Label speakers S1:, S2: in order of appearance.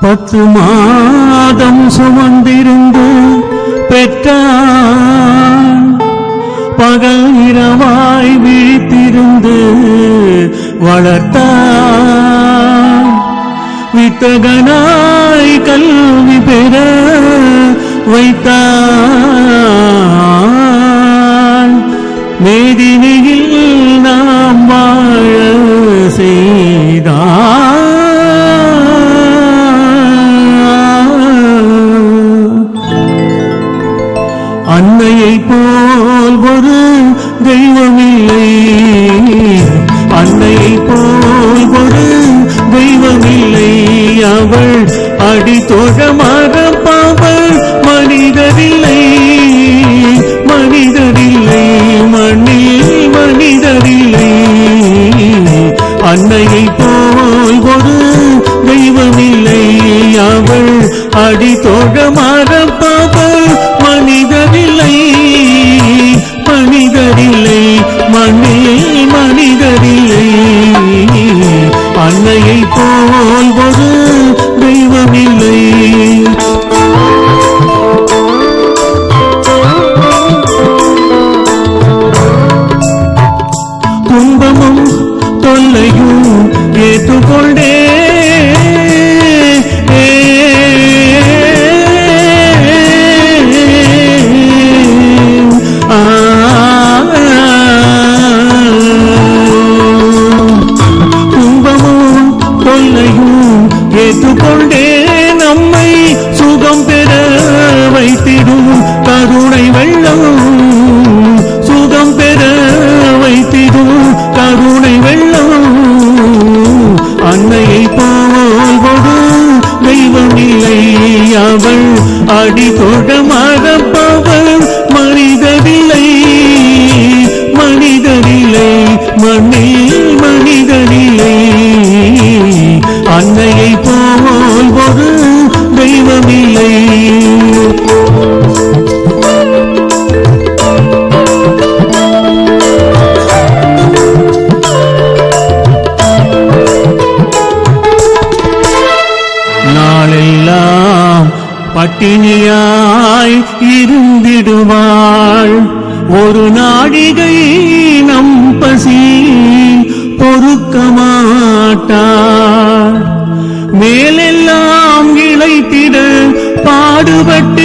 S1: பத்து மாதம் சுமந்திருந்து பெற்றான். பகல் இரவாய் விழித்திருந்து வளர்த்தான். வித்தகனாய் கல்வி பெற வைத்தான். தெய்வமில்லை. அன்னையை போல் ஒரு தெய்வமில்லை. அவள் அடித்தொழ மறப்பவள் மனிதரில்லை. மனிதரில்லை மண்ணில் மனிதரில்லை. அன்னையை போல் ஒரு தெய்வமில்லை. அவள் அடித்தொழ மறப்பவள் ஏற்றுக்கொண்டே துன்பமும் தொல்லையும் ஏற்றுக்கொண்டே நம்மை சுகம் பெற வைத்திடும் கருணை வெள்ளம். இல்லை அவள் அடி தொட மனிதரில்லை மனிதரில்லை மண்ணில் மனிதரில்லை அன்னையை போல் ஒரு தெய்வமில்லை பட்டினியாய் இருந்திடுவாள். ஒரு நாடிகை நம் பசி பொறுக்க மாட்டாள் மேலெல்லாம் இழைத்திட பாடுபட்ட